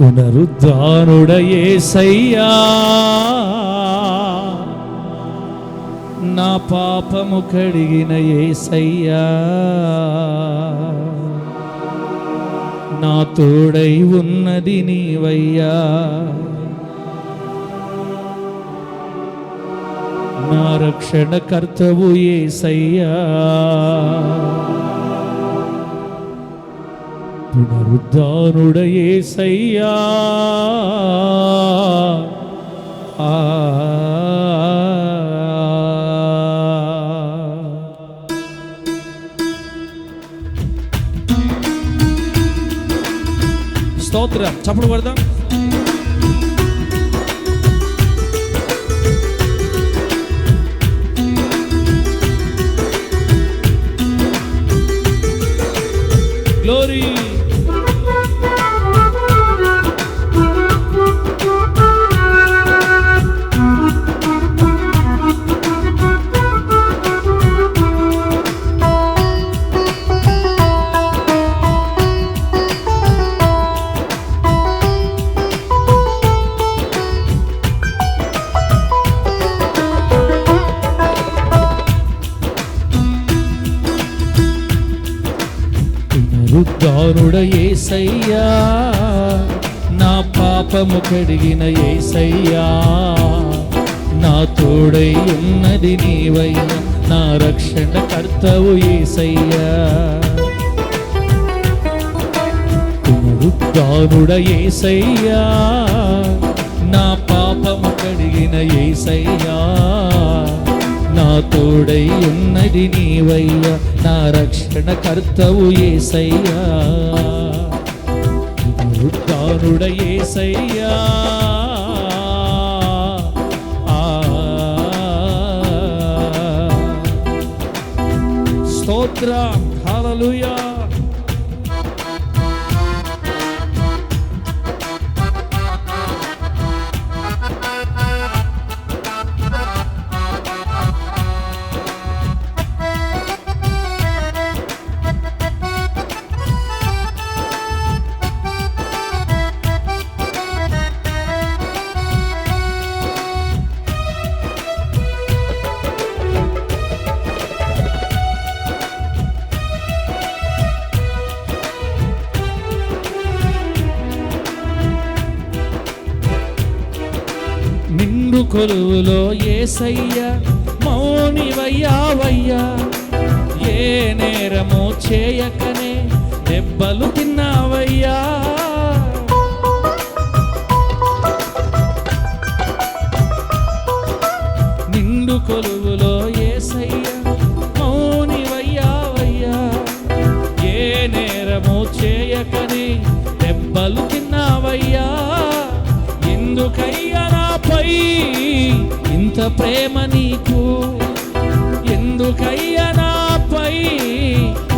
పునరుద్ధానుడయేసయ్యా. నా పాపము కడిగిన ఏసయ్యా. నా తోడై ఉన్నది నీవయ్యా. నా రక్షణకర్తవు ఏసయ్యా. పునరుద్ధానుడయే సయ్యా. స్తోత్ర చప్పుడు పడదాం. పాపము కడిగిన ఏసయ్యా నా తోడై ఉన్నది నీవయ్యా నా రక్షణ కర్తవు ఏసయ్యా. పునరుద్ధానుడ ఏసయ్యా నా పాపము కడిగిన ఏసయ్యా నా తోడై ఉన్నది నీవయ్యా నా రక్షణ కర్తవు ఏసయ్యా. పునరుద్ధానుడ ఏసయ్యా. ఆ. స్తోత్రం. హల్లెలూయా. కొలువులో ఏసయ్య మౌనివయ్యావయ్యా. ఏ నేరము చేయకనే దెబ్బలు తిన్నావయ్యా. నిండు కొలువులో ఏసయ్య మౌనివయ్యావయ్యా. ఏ నేరము చేయకనే దెబ్బలు తిన్న ఇంత ప్రేమ నీకు. ఎందుకయ్యా నాపై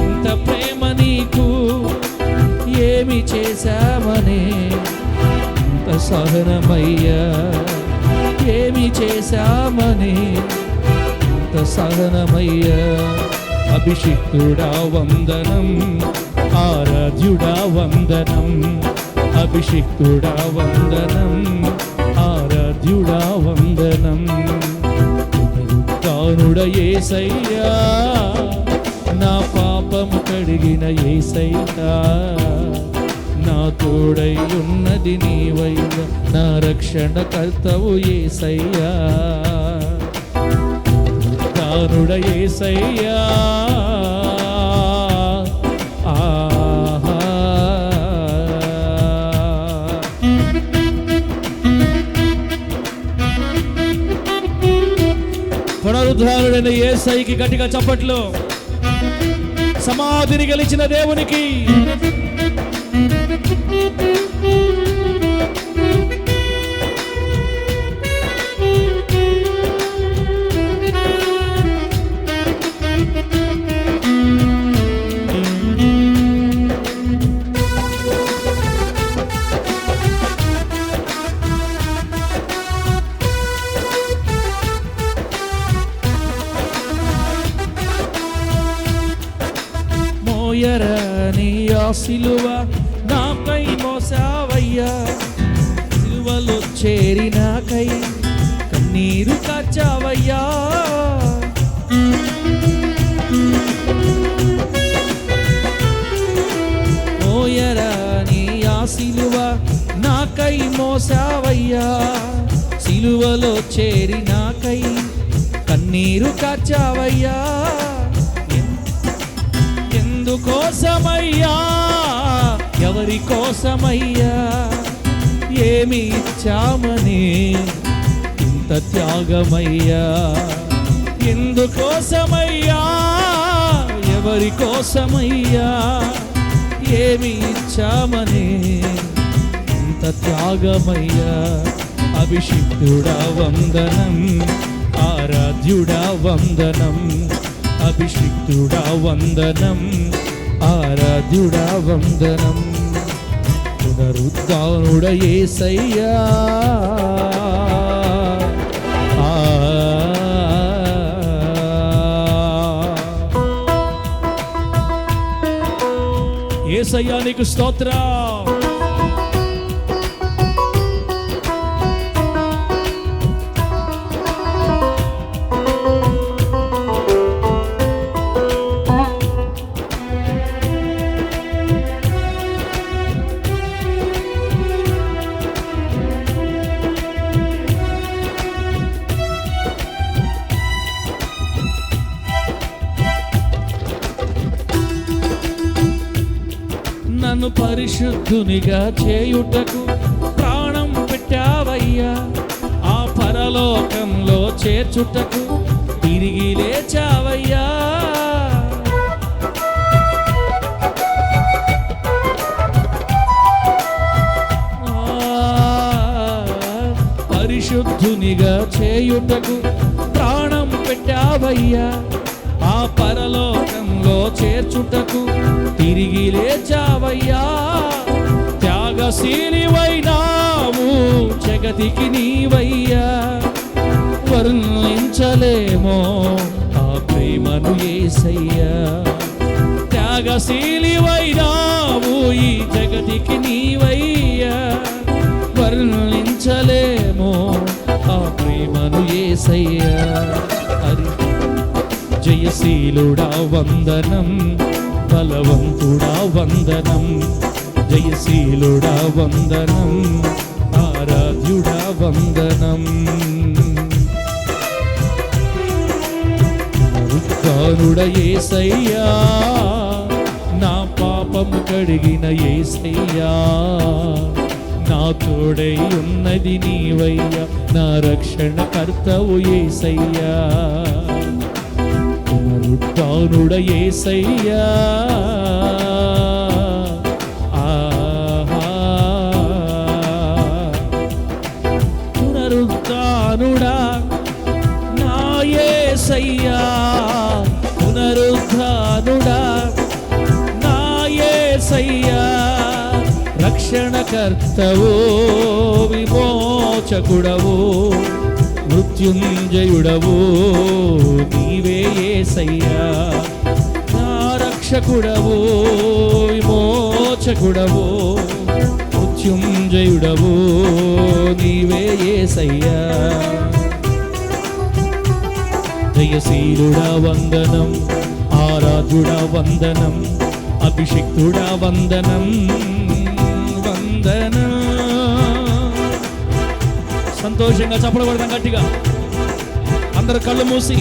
ఇంత ప్రేమ నీకు? ఏమి చేశామనే ఇంత సహనమయ్యా. ఏమి చేశామని ఇంత సహనమయ్యా. అభిషిక్తుడా వందనం ఆరాధ్యుడా వందనం అభిషిక్తుడా వందనం. ఆరాధ్యుడా వందనం పునరుత్థానుడ ఏసయ్యా నా పాపము కడిగిన ఏసయ్యా నా తోడై ఉన్నది నీవయ్యా నా రక్షణ కర్తవు ఏసయ్యా దానుడ ఏసయ్యా పునరుద్ధారుడైన ఏసైకి గట్టిగా చప్పట్లు. సమాధిని గెలిచిన దేవునికి మోయరని సిలువలో చేరినాకై కన్నీరు కాచావయ్యా మోయరా నీ ఆ సిలువ నాకై మోసావయ్యా. సిలువలో చేరి నాకై కన్నీరు కాచావయ్యా ఎందుకోసమయ్యా? ఎవరి కోసమయ్యా? ఏమి ఇచ్చామని? ఇంత త్యాగమయ్యా? ఎందుకోసమయ్యా? ఎవరి కోసమయ్యా? ఏమి ఇచ్చామని? ఇంత త్యాగమయ్యా? అభిషిక్తుడా వందనం ఆరాధ్యుడా వందనం అభిషిక్తుడా వందనం ఆరాధ్యుడా వందనం. పునరుద్ధానుడ ఏసయ్యా ఏసయ్యా నీకు స్తోత్రా. నన్ను పరిశుద్ధునిగా చేయుటకు ప్రాణం పెట్టావయ్యా. ఆ పరలోకంలో చేర్చుటకు తిరిగి లేచావయ్యా. పరిశుద్ధునిగా చేయుటకు ప్రాణం పెట్టావయ్యా. ఆ పరలోకం పరలోకంలో చేర్చుటకు తిరిగి లేచావయ్యా. త్యాగశీలివైనావు జగతికి నీవయ్యా. వర్ణించలేమో ఆ ప్రేమను ఏసయ్యా. త్యాగశీలివైనావు ఈ జగతికి నీవయ్యా. వర్ణించలేమో ఆ ప్రేమను ఏసయ్యా. హరి జయశీలుడా వందనం బలవంతుడా వందనం జయశీలుడా వందనం ఆరాధ్యుడా వందనం కానుడ ఏసయ్యా నా పాపము కడిగిన ఏసయ్యా నా తోడై ఉన్నది నీవయ్యా నా రక్షణ కర్తవు ఏసయ్యా పునరుత్నుడ ఏసయ్యా. పునరుద్ధానుడా నా యేసయ్యా పునరుద్ధానుడా నా యేసయ్యా రక్షణకర్తవో విమోచకుడవో మృత్యుంజయుడవో నీవే ఏసయ్యా. నా రక్షకుడవో విమోచకుడవో మృత్యుంజయుడవో నీవే ఏసయ్యా. జయశీలుడా వందనం ఆరాధ్యుడా వందనం అభిషిక్తుడా వందనం వందనం. సంతోషంగా చప్పడబడదాం గట్టిగా. అందరు కళ్ళు మూసి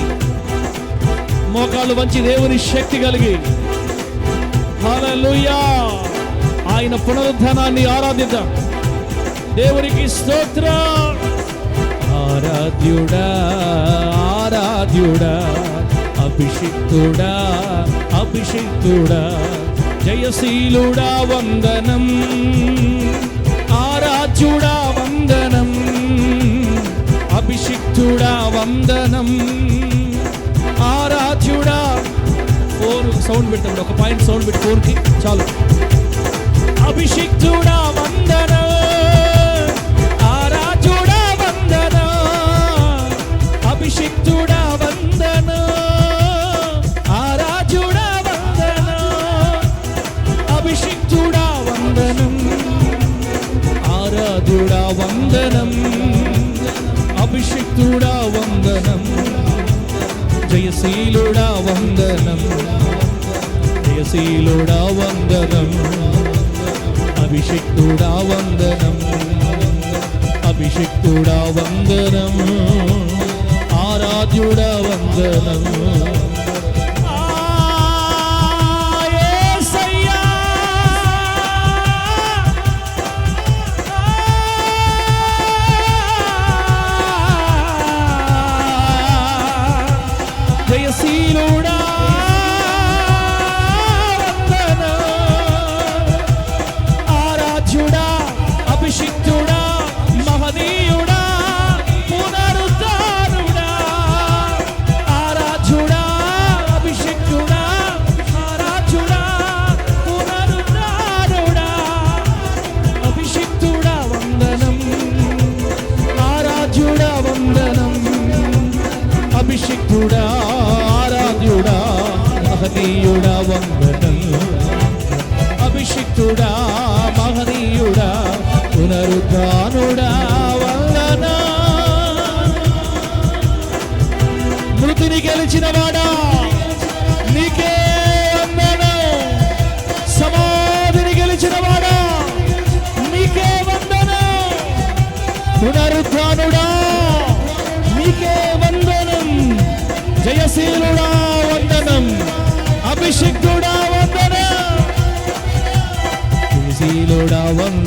మోకాళ్ళు వంచి దేవుని శక్తి కలిగి. హల్లెలూయా! ఆయన పునరుద్ధానాన్ని ఆరాధిద్దాం. దేవునికి స్తోత్ర! ఆరాధ్యుడా ఆరాధ్యుడా అభిషిక్తుడా అభిషిక్తుడా జయశీలుడా వందనం. ఆరాధ్యుడా వందనం. అభిషిక్తుడా వందనం. ఆరాధ్యుడా. ఫోన్ సౌండ్ పెట్టండి ఒక పాయింట్ సౌండ్ పెట్టి ఫోన్కి చాలు. అభిషిక్తుడా వందన. ఆరాధ్యుడా వందన. అభిషిక్తుడా వందన. ఆరాధ్యుడా వందన. అభిషిక్తుడా వందనం. ఆరాధ్యుడా వందనం. అభిషిక్తుడా వందనం. జయశీలుడా వందనం. జయశీలుడా వందనం. అభిషిక్తుడా వందనం. అభిషిక్తుడా వందనం. ఆరాధ్యుడా వందనం.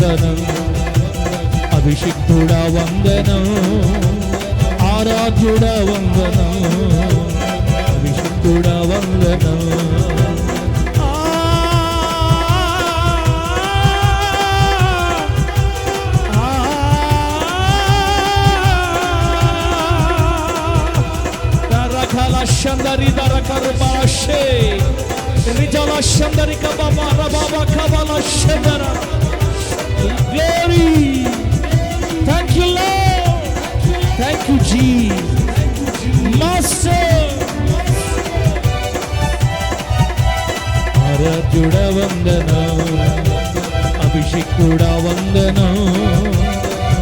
వందనం అభిషిక్తుడా వందనం ఆరాధ్యుడా వందనం అభిషిక్తుడా వందనం Darakala shandari darakara bashe. Rijala shandari kababa rababa kabala shandara. Glory. Thank you, Lord. Thank you, Jesus. Master. ఆరాధ్యుడ వందనం అభిషిక్తుడ వందనం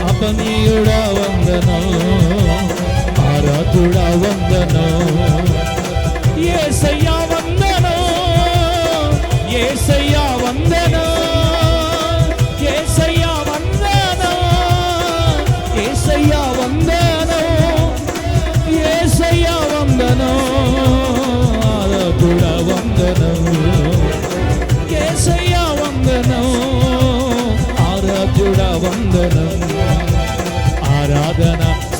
అపనీయుడ వందనం ఆరాధుడ వందనం ఏసయ్యా వందనం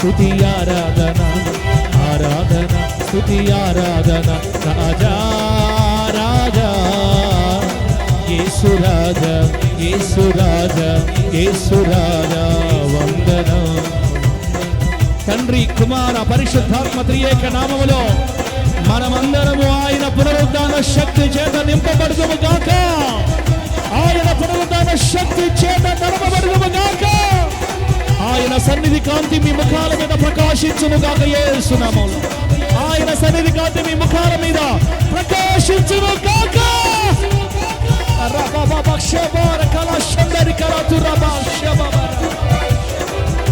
స్థుతి ఆరాధన ఆరాధన స్థుతి ఆరాధన రాజా రాజా. యేసు రాజా యేసు రాజా యేసు రాజా వందనం. తండ్రి కుమార పరిశుద్ధాత్మ త్రియేక నామములో మనమందరము ఆయన పునరుద్ధాన శక్తి చేత నింపబడుదుము గాక. ఆయన పునరుద్ధాన శక్తి చేత నడపబడుదుము గాక. ఆయన సన్నిధి కాంతి మీ ముఖాల మీద ప్రకాశించును గాక ఏసునామములో ఆయన సన్నిధి కాంతి మీ ముఖాల మీద ప్రకాశించును గాక ఆరాధ్యుడా శబర కల శందరి కల తురబ శబబర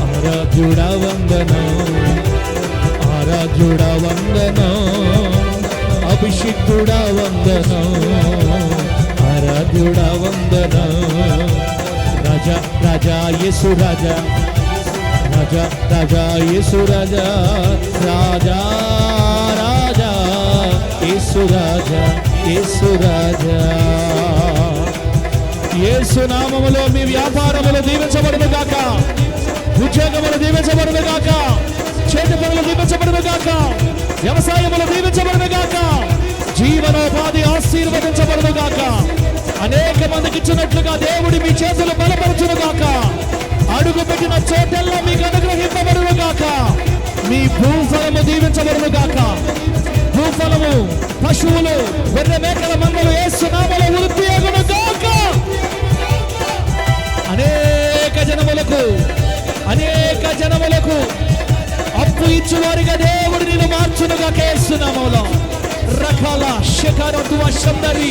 ఆరాధ్యుడ వందనం ఆరాధ్యుడ వందనం అభిషిక్తుడ వందనం ఆరాధ్యుడ వందనం. రాజా రాజా యేసు రాజా. రాజా రాజా యేసు రాజా రాజా రాజా యేసు రాజా యేసు రాజా. యేసు నామములో మీ వ్యాపారములు దీవించబడును గాక. ఉద్యోగములు దీవించబడును గాక. చేతి పనులు దీవించబడును గాక. వ్యవసాయములు దీవించబడును గాక. జీవనోపాధి ఆశీర్వదించబడును గాక. అనేక మందికి ఇచ్చినట్లుగా దేవుడి మీ చేతులు బలపరచును గాక. అడుగు పెట్టిన చోటల్లో మీకు అనుగ్రహింపబడును గాక. మీ భూఫలము దీవించబడును గాక. భూఫలము పశువులు వెర్రె మేకల మందలు ఏసునామలో వృత్తి అగును గాక. అనేక జనములకు అనేక జనములకు అప్పు ఇచ్చువారిగా దేవుడు నేను మార్చునుగా కేస్తున్నాములో రకాల శకర తువ శందరి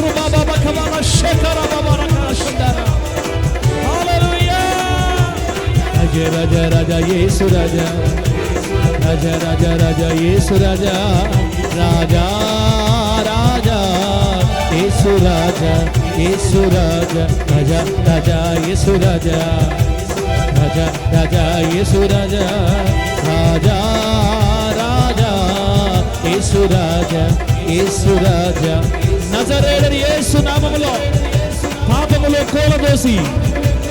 రుబాబా కమల శకర బాబా రకాల శందరా. రజ రజ రజ యేసు రజ. రజ రజ రజ యేసు రజ. రాజా రాజా యేసు రాజ యేసు రాజ. రజ రజ యేసు రజ. రజ రజ యేసు రజ. రాజా రాజా యేసు రాజ యేసు రాజ. నజరేడని యేసు నామములో పాపములో కోలదోసి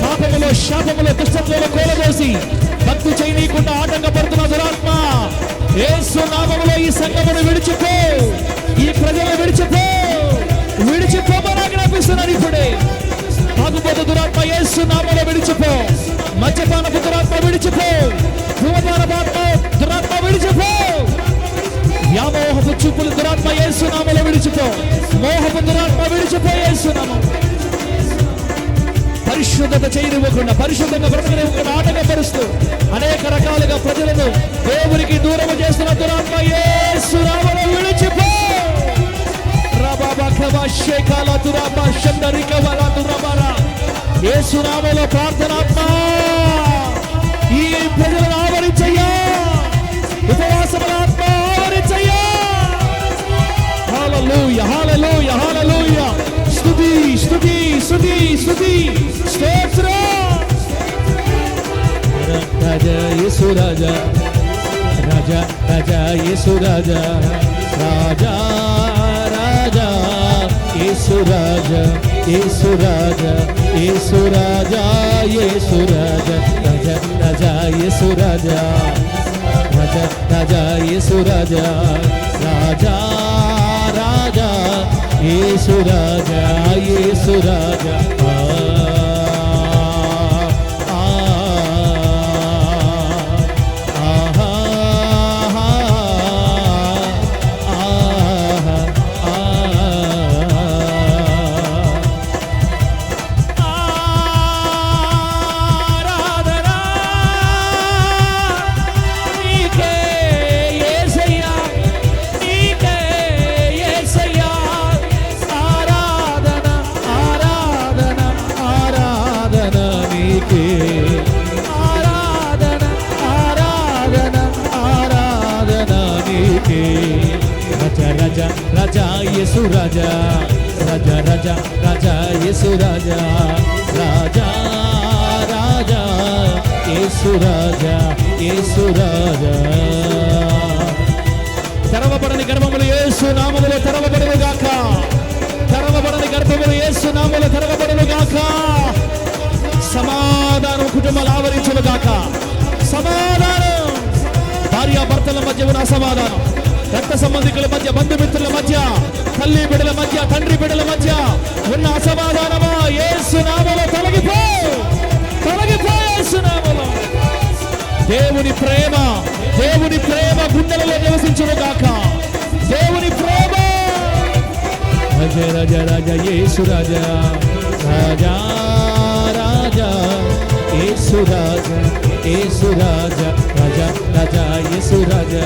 పాపములో శాపములో దుష్టత్వంలో కోలదోసి భక్తి చేయనీయకుండా ఆటంకపడుతున్న దురాత్మ ఏసు నామములో ఈ సంఘమును విడిచిపో ఈ ప్రజలు విడిచిపో విడిచిపోమని ఆజ్ఞాపిస్తున్నాను ఇప్పుడే. తాగుబోతు దురాత్మ ఏసు నామలో విడిచిపో మద్యపానపు దురాత్మ విడిచిపో ధూమపానపాత్మ దురాత్మ విడిచిపో. వ్యామోహపు చూపులు దురాత్మ ఏసు నామలో విడిచిపో మోహపు దురాత్మ విడిచిపో ఏసు నామం పరిశుద్ధత చేయనివ్వకుండా పరిశుద్ధంగా బ్రతకనివ్వకుండా ఆటంకపరుస్తూ అనేక రకాలుగా ప్రజలను దేవునికి దూరం చేస్తున్న దురాత్మ యేసు నామములో విడిచిపో. శేఖాల దురాబ శందరికవల దురబర యేసు నామములో ప్రార్థనాత్మ ఈ ప్రజలను ఆవరించయ్యా. ఉపవాసముల ఆత్మ ఆవరించయ్యా. హల్లెలూయా హల్లెలూయా హల్లెలూయా స్తుతి స్తుతి స్తుతి స్తుతి స్తోత్రం యేసు రాజా రాజా రాజా యేసు రాజా రాజా రాజా యేసు రాజా యేసు రాజా యేసు రాజా యేసు రాజా రాజా రాజా యేసు రాజా రాజా రాజా యేసు రాజా రాజా రాజా యేసు రాజా యేసు రాజా. రజ రజ రజ యేసు రజ. రజ రజ రజ యేసు రజ. రాజా రాజా యేసు రాజా యేసు రాజా. తెరవబడని గర్భములు యేసు నామములు తెరవబడను గాక. తెరవబడని గర్భములు యేసు నామములు తెరవబడను గాక. సమాధానం కుటుంబాలు ఆవరించును గాక. సమాధానం! భార్య భర్తల మధ్య ఉన్న అసమాధానం. రక్త సంబంధికుల మధ్య బంధుమిత్రుల మధ్య తల్లి బిడ్డల మధ్య తండ్రి బిడ్డల మధ్య ఉన్న అసమాధానమా? యేసు నామములో తొలగిపో! తొలగిపో యేసు నామములో దేవుని ప్రేమ దేవుని ప్రేమ గుండెలలో నివసించును గాక. దేవుని ప్రేమ! రజ రజ రజ యేసు రజ రాజా రాజా యేసు రాజ యేసు రాజ రజ రజ యేసు రాజా.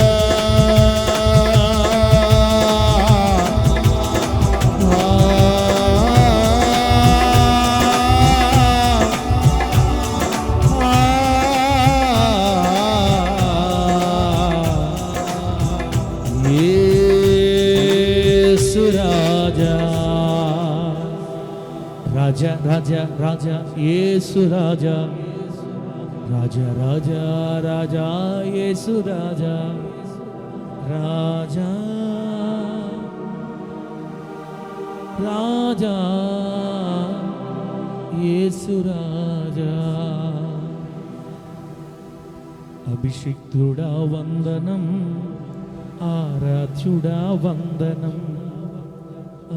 రాజా రాజా యేసు రాజా. రాజా రాజా రాజా యేసు రాజా. రాజా. రాజా యేసు రాజా. అభిషిక్తుడా వందనం ఆరాధ్యుడా వందనం.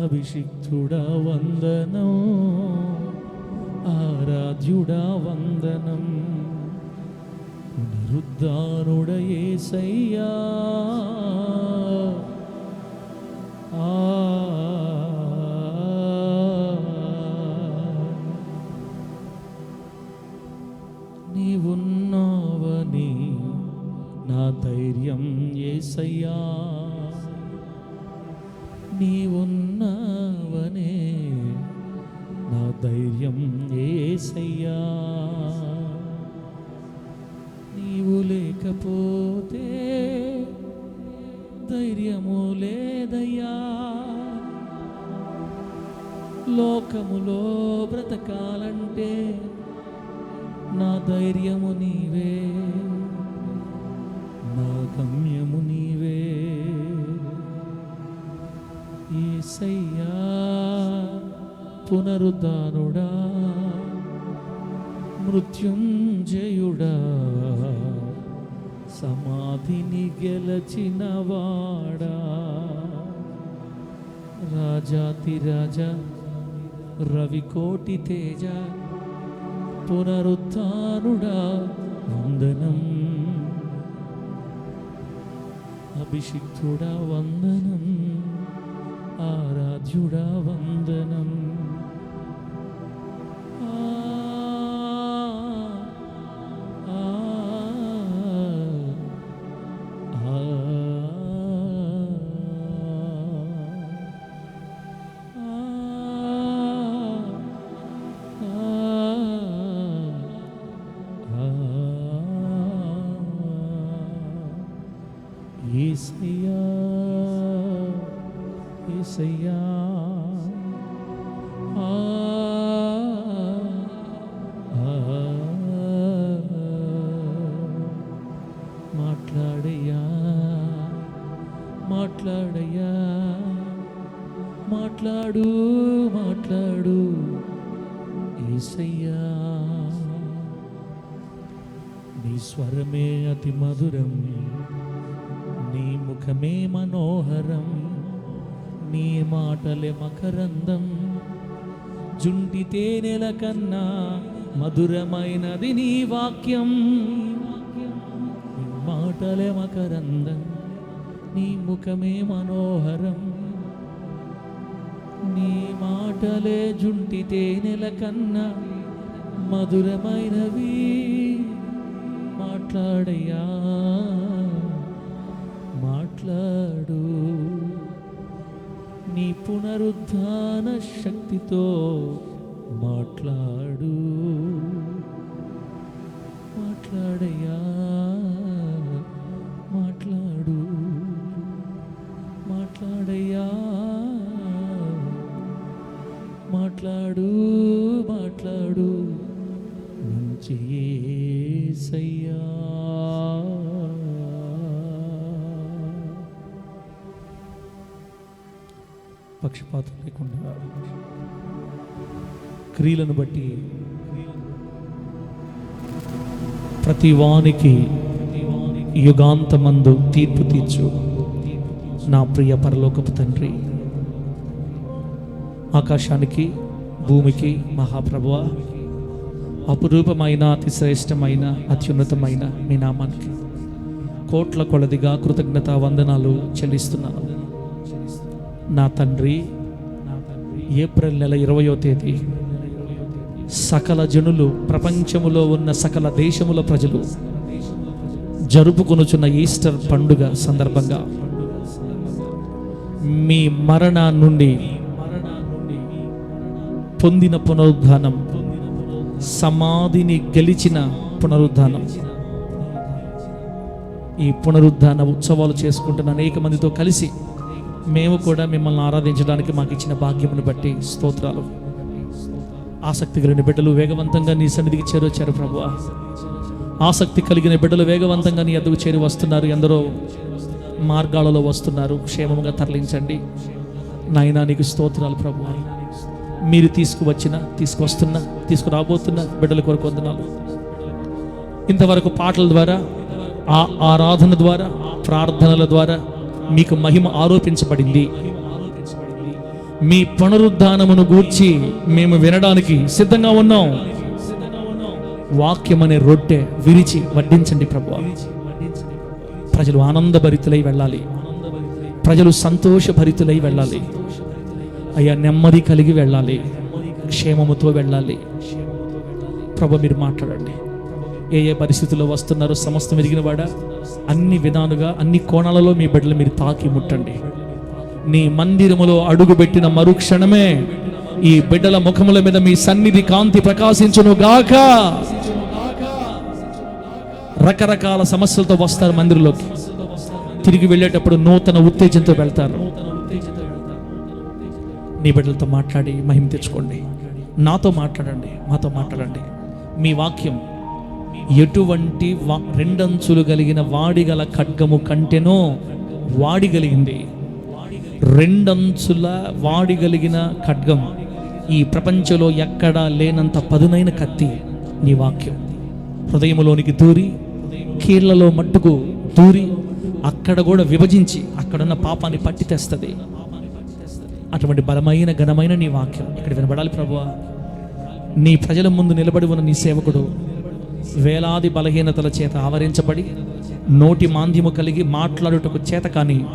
అభిషిక్తుడా వందనం. ఆరాధ్యుడా వందనం. పునరుద్ధానుడ యేసయ్యా నీవున్నావని నా ధైర్యం ఏసయ్యా. నీవున్నావనే నా ధైర్యం ఏసయ్యా. నీవు లేకపోతే ధైర్యము లేదయ్యా. లోకములో బ్రతకాలంటే నా ధైర్యము నీవే. నా గమ్యము పునరుద్ధానుడా మృత్యుంజయుడా సమాధిని గెలచినవాడా. రాజాతి రాజా రవికోటి తేజ పునరుత్నుడా వందనం. అభిషిక్తుడా వందనం. ఆరాధ్యుడా వందనం. మాట్లాడయ్యా. మాట్లాడు మాట్లాడు ఏసయ్యా. నీ స్వరమే అతి మధురం నీ ముఖమే మనోహరం నీ మాటలే మకరందం. జుంటి తేనెల కన్నా మధురమైనది నీ వాక్యం. నీ మాటలే మకరందం. నీ ముఖమే మనోహరం. నీ మాటలే జుంటి తేనెల కన్నా మధురమైనవి. మాట్లాడయ్యా మాట్లాడు. నీ పునరుద్ధాన శక్తితో మాట్లాడు. మాట్లాడయ్యా. మాట్లాడు మాట్లాడు. మంచి యేసయ్యా పక్షపాతం లేకుండా క్రియలను బట్టి ప్రతి వానికి యుగాంతమందు తీర్పు తీర్చు. నా ప్రియ పరలోకపు తండ్రి ఆకాశానికి భూమికి మహాప్రభువ అపురూపమైన అతి శ్రేష్టమైన అత్యున్నతమైన మీ నామానికి కోట్ల కొలదిగా కృతజ్ఞత వందనాలు చెల్లిస్తున్నాను. నా తండ్రి ఏప్రిల్ నెల ఇరవయో తేదీ సకల జనులు ప్రపంచములో ఉన్న సకల దేశముల ప్రజలు జరుపుకొనుచున్న ఈస్టర్ పండుగ సందర్భంగా మీ మరణ నుండి పొందిన పునరుద్ధానం సమాధిని గెలిచిన పునరుద్ధానం. ఈ పునరుద్ధాన ఉత్సవాలు చేసుకుంటున్న అనేక మందితో కలిసి మేము కూడా మిమ్మల్ని ఆరాధించడానికి మాకు ఇచ్చిన భాగ్యమును బట్టి స్తోత్రాలు. ఆసక్తి కలిగిన బిడ్డలు వేగవంతంగా నీ సన్నిధికి చేరొచ్చారు ప్రభు ఆసక్తి కలిగిన బిడ్డలు వేగవంతంగా నీ ఎదుగు చేరి వస్తున్నారు. ఎందరో మార్గాలలో వస్తున్నారు. క్షేమంగా తరలించండి. నాయనా నీకు స్తోత్రాలు ప్రభు మీరు తీసుకువచ్చిన తీసుకొస్తున్న తీసుకురాబోతున్న బిడ్డల కొరకు వందనాలు. ఇంతవరకు పాటల ద్వారా ఆ ఆరాధన ద్వారా ప్రార్థనల ద్వారా మీకు మహిమ ఆరోపించబడింది. మీ పునరుద్ధానమును గూర్చి మేము వినడానికి సిద్ధంగా ఉన్నాం. వాక్యం అనే రొట్టె విరిచి వడ్డించండి ప్రభు ప్రజలు ఆనందభరితులై వెళ్ళాలి. ప్రజలు సంతోషభరితులై వెళ్ళాలి. అయ్యా నెమ్మది కలిగి వెళ్ళాలి. క్షేమముతో వెళ్ళాలి. ప్రభు మీరు మాట్లాడండి. ఏ ఏ పరిస్థితుల్లో వస్తున్నారో సమస్తం ఎదిగిన వాడా అన్ని విధాలుగా అన్ని కోణాలలో మీ బిడ్డలు మీరు తాకి ముట్టండి. నీ మందిరములో అడుగుపెట్టిన మరుక్షణమే ఈ బిడ్డల ముఖముల మీద మీ సన్నిధి కాంతి ప్రకాశించును గాక. రకరకాల సమస్యలతో వస్తారు మందిరంలోకి. తిరిగి వెళ్ళేటప్పుడు నూతన ఉత్తేజంతో వెళ్తారు. నీ బిడ్డలతో మాట్లాడి మహిమ తెచ్చుకోండి. నాతో మాట్లాడండి మాతో మాట్లాడండి. మీ వాక్యం ఎటువంటి వా- రెండంచులు కలిగిన వాడిగల ఖడ్గము కంటేనో వాడిగలిగింది రెండంచుల వాడిగలిగిన ఖడ్గం ఈ ప్రపంచంలో ఎక్కడా లేనంత పదునైన కత్తి నీ వాక్యం. హృదయములోనికి దూరి కీళ్ళలో మట్టుకు దూరి అక్కడ కూడా విభజించి అక్కడున్న పాపాన్ని పట్టి తెస్తుంది అటువంటి బలమైన ఘనమైన నీ వాక్యం ఇక్కడ వినబడాలి ప్రభువా. నీ ప్రజల ముందు నిలబడి ఉన్న నీ సేవకుడు వేలాది బలహీనతల చేత ఆవరించబడి నోటి మాంద్యము కలిగి మాట్లాడుటకు చేత కానీ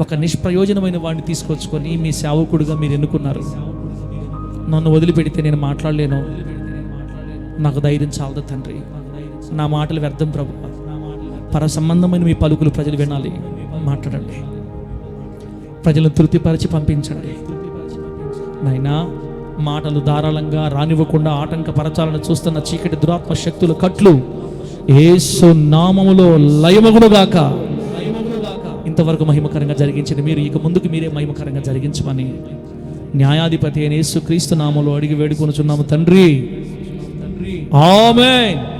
ఒక నిష్ప్రయోజనమైన వాడిని తీసుకొచ్చుకొని మీ సేవకుడుగా మీరు ఎన్నుకున్నారు. నన్ను వదిలిపెడితే నేను మాట్లాడలేను. నాకు ధైర్యం చాలదు తండ్రి. నా మాటలు వ్యర్థం ప్రభు పర సంబంధమైన మీ పలుకులు ప్రజలు వినాలి. మాట్లాడండి. ప్రజలను తృప్తిపరిచి పంపించండి. నాయనా మాటలు ధారాళంగా రానివ్వకుండా ఆటంకపరచాలని చూస్తున్న చీకటి దురాత్మ శక్తుల కట్లు ఏసు నామములో లయమగునుగాక. ఇంతవరకు మహిమకరంగా జరిగించండి మీరు ఇక ముందుకు మీరే మహిమకరంగా జరిగించమని. న్యాయాధిపతి అయిన యేసు క్రీస్తు నామంలో అడిగి వేడుకొనుచున్నాము తండ్రి. ఆమెన్.